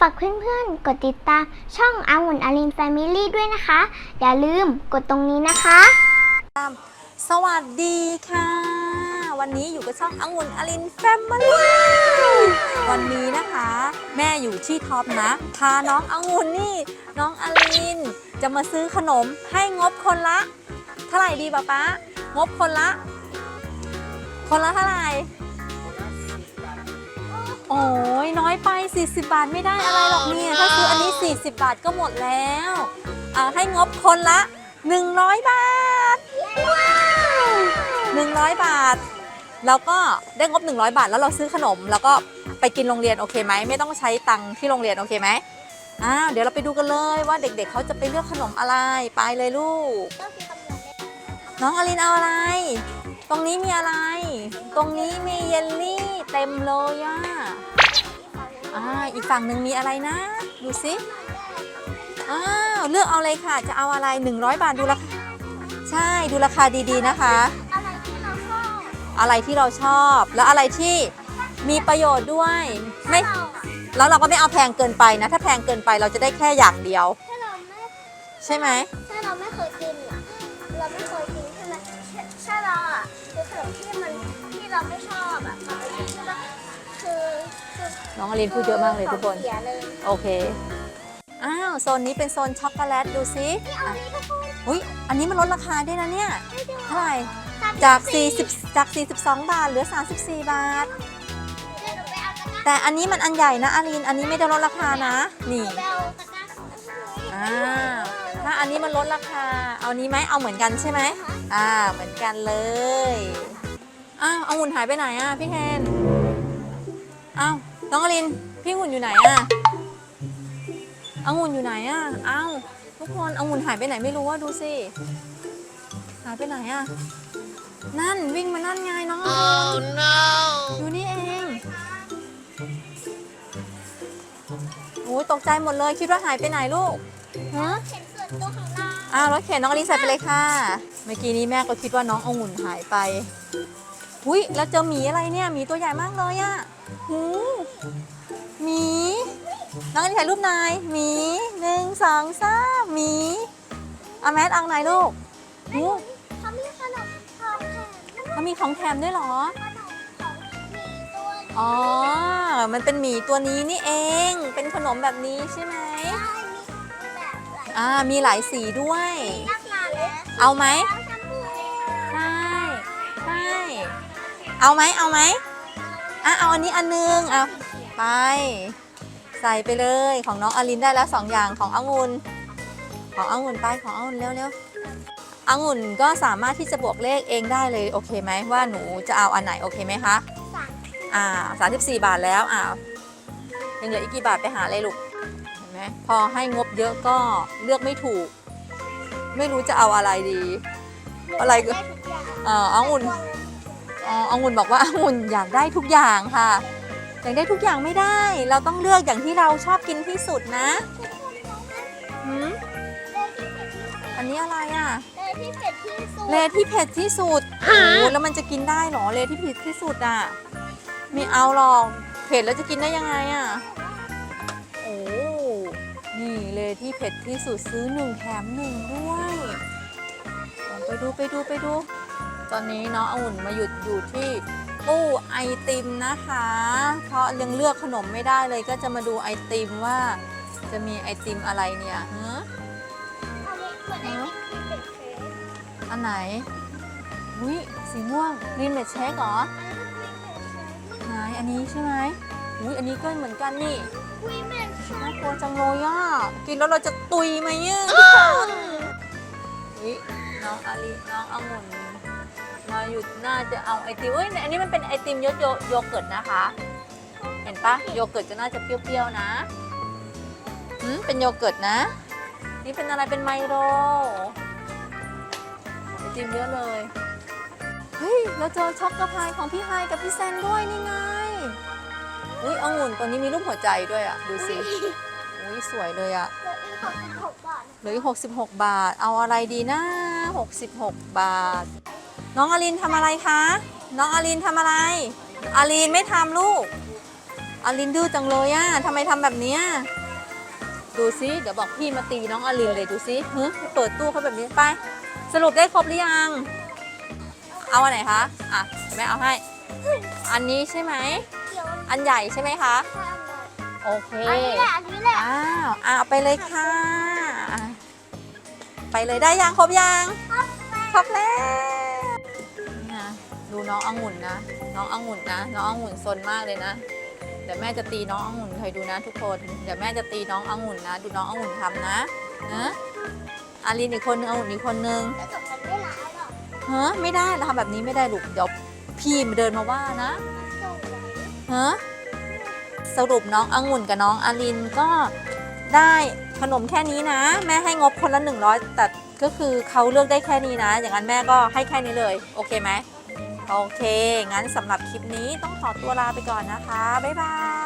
ฝากเพื่อนๆ กดติดตามช่องอาวุนอารินแฟมิลี่ด้วยนะคะ อย่าลืมกดตรงนี้นะคะ สวัสดีค่ะ วันนี้อยู่กับช่องอังุ่นอลินแฟมิลี่วันนี้นะคะ แม่อยู่ที่ท็อปนะพาน้ององุ่นนี่ น้องอลิน จะมาซื้อขนมให้งบคนละ เท่าไหร่ดีป๊าป๊างบคนละ คนละเท่าไหร่ โอ้ยน้อยไป 40 บาทไม่ได้อะไรหรอกเนี่ยถ้าซื้ออันนี้ 40 บาทก็หมดแล้วอ่าให้งบคนละ 100 บาท100 บาท แล้วก็ได้งบ 100 บาท แล้วเราซื้อขนม แล้วก็ไปกินโรงเรียนโอเคไหมไม่ต้องใช้ตังค์ที่โรงเรียนโอเคไหมอ้าวเดี๋ยวเราไปดูกันเลยว่าเด็กๆเขาจะไปเลือกขนมอะไรไปเลยลูก น้องอลินเอาอะไร ตรงนี้มีอะไร ตรงนี้มีเยลลี่ เต็มเลยอะอ่าอีกฝั่งหนึ่งมีอะไรนะ ดูสิอ้าวเลือกเอาเลยค่ะ จะเอาอะไร 100 บาทดูราคาใช่ดูราคาดีๆนะคะ อะไรที่เราชอบอะไรที่เราชอบ แล้วอะไรที่มีประโยชน์ด้วยไม่แล้วเราก็ไม่เอาแพงเกินไปนะ ถ้าแพงเกินไปเราจะได้แค่อย่างเดียว ถ้าเราไม่ใช่ไหมถ้าเราไม่เคยกินอะเราไม่เคยกินใช่ไหมถ้าเราอะคือขนมที่มันที่เราไม่ชอบอะ น้องอลินพูดเยอะมากเลยทุกคนของเสียเลยโอเค อ้าว โซนนี้เป็นโซนช็อกโกแลตดูซินี่เอาอะนี้ทุกคนอุ้ยอันนี้มันลดราคาด้วยนะเนี่ยไม่ได้เท่าไหร่สมสิบจากสี่40 จาก 42 บาท เหลือ 34 บาท เดี๋ยวหนูไปเอาตะกร้าแต่อันนี้มันอันใหญ่นะอาริน อันนี้ไม่ได้ลดราคานะ นี่หนูไปเอาตะกร้าอ่า ถ้าอันนี้มันลดราคา เอานี้ไหมเอาเหมือนกันใช่ไหม อ่า เหมือนกันเลย อ้าวเอาหุ่นหายไปไหนอะพี่แคนอ้าว น้องอลิน พี่หุ่นอยู่ไหนอะเอาหุ่นอยู่ไหนอะอ้าวทุกคนเอาหุ่นหายไปไหนไม่รู้ว่าดูสิ หายไปไหนอะนั่นวิ่งมานั่นไงน้องอลินอยู่นี่เองโอ้ยตกใจหมดเลยคิดว่าหายไปไหนลูกฮะ เข็นส่วนตัวของเราอ้าวรถเข็นน้องอลินใส่ไปเลยค่ะ เมื่อกี้นี้แม่ก็คิดว่าน้ององุ่นหายไป อุ้ยแล้วเจอหมีอะไรเนี่ยหมีตัวใหญ่มากเลยอะหูหมีน้องอลินถ่ายรูปหนายหมีหนึ่งสองสามหมีเอาแมสเอาไหนลูกหูเขามีขนมทองแถมเขามีของแถมด้วยเหรอ ขนมของมีตัวอ๋อ มันเป็นหมีตัวนี้นี่เอง เป็นขนมแบบนี้ใช่ไหมได้มีแบบหลายอ่ามีหลายสีด้วยลักษณะเลยเอาไหมเอาแชม เอาไหมเอาไหมอะเอาอันนี้อันนึงอะไป ใส่ไปเลยของน้องอลินได้แล้วสองอย่างขององุ่นขององุ่นไปขององุ่นเร็วเร็วองุ่นก็สามารถที่จะบวกเลขเองได้เลยโอเคไหมว่าหนูจะเอาอันไหนโอเคไหมคะสามอ่าสามสิบสี่บาทแล้วอ่ายังเหลืออีกกี่บาทไปหาเลยลูกเห็นไหมพอให้งบเยอะก็เลือกไม่ถูก ไม่รู้จะเอาอะไรดี อะไรก็ได้ทุกอย่างเอ่อองุ่น อ๋อองุ่นบอกว่าองุ่นอยากได้ทุกอย่างค่ะ อยากได้ทุกอย่างไม่ได้ เราต้องเลือกอย่างที่เราชอบกินที่สุดนะหืมอันนี้อะไรอะ เลยที่เผ็ดที่สุดเลที่เผ็ดที่สุดโอ้โหแล้วมันจะกินได้เหรอ เลที่เผ็ดที่สุดอะ ไม่เอาหรอก เผ็ดแล้วจะกินได้ยังไงอะ โอ้นี่เลที่เผ็ดที่สุดซื้อหนึ่งแถมหนึ่งด้วยลองไปดูไปดูไปดู ตอนนี้น้ององุ่นมาหยุดอยู่ที่ตู้ไอติมนะคะ เพราะยังเลือกขนมไม่ได้เลยก็จะมาดูไอติมว่า จะมีไอติมอะไรเนี่ยฮะอันนี้เหมือนไอติมเผ็ดเค้กอันไหนอุ้ยสีม่วงรีนเมดเชคเหรอไหนอันนี้ใช่ไหมอุ้ยอันนี้ก็เหมือนกันนี่วิเมนชาน่ากลัวจังเลยอะกินแล้วเราจะตุยไหมเนี่ยทุกคนอุ้ยน้องอาลีน้ององุ่น มาหยุดน่าจะเอาไอติมเอ้ยอันนี้มันเป็นไอติมโยโยโยเกิร์ตนะคะ เห็นปะโยเกิร์ตจะน่าจะเปรี้ยวๆนะอืมเป็นโยเกิร์ตนะ นี่เป็นอะไรเป็นไมโลไอติมเยอะเลยเฮ้ยเราเจอช็อกโกพายของพี่ไฮกับพี่แซนด้วยนี่ไงอุ้ยองุ่นตัวนี้มีรูปหัวใจด้วยอะดูสิอุ้ยสวยเลยอะเหลืออีกหกสิบหกบาทเหลืออีก66บาทเอาอะไรดีนะ66บาท น้องอลินทำอะไรคะ น้องอลินทำอะไร อลินไม่ทำลูกอารินดื้อจังเลยอะทำไมทำแบบเนี้ยดูซิเดี๋ยวบอกพี่มาตีน้องอารินเลยดูซิเฮ้ยเปิดตู้เขาแบบนี้ไป สรุปได้ครบหรือยัง เอาอันไหนคะ อะเดี๋ยวแม่เอาให้ อันนี้ใช่ไหมเดี๋ยวอันใหญ่ใช่ไหมคะข้ามเลยโอเค อันนี้แหละ อันนี้แหละอ้าวอะเอาไปเลยค่ะอะไปเลยได้ยังครบยัง ครบแล้วนี่นะ ดูน้ององุ่นนะ น้ององุ่นนะ น้ององุ่นซนมากเลยนะ เดี๋ยวแม่จะตีน้ององุ่นคอยดูนะทุกคน เดี๋ยวแม่จะตีน้ององุ่นนะ ดูน้ององุ่นทำนะนะอารินอีกคนนึงองุ่นอีกคนนึงแล้วจบกันไม่ร้ายหรอกฮะไม่ได้เราทำแบบนี้ไม่ได้ลูกเดี๋ยวพี่มาเดินมาว่านะเลยฮะสรุปน้ององุ่นกับน้องอารินก็ได้ขนมแค่นี้นะ แม่ให้งบคนละ 100แต่ก็คือเขาเลือกได้แค่นี้นะ อย่างนั้นแม่ก็ให้แค่นี้เลย โอเคไหม โอเค งั้นสำหรับคลิปนี้ต้องขอตัวลาไปก่อนนะคะ บ๊ายบาย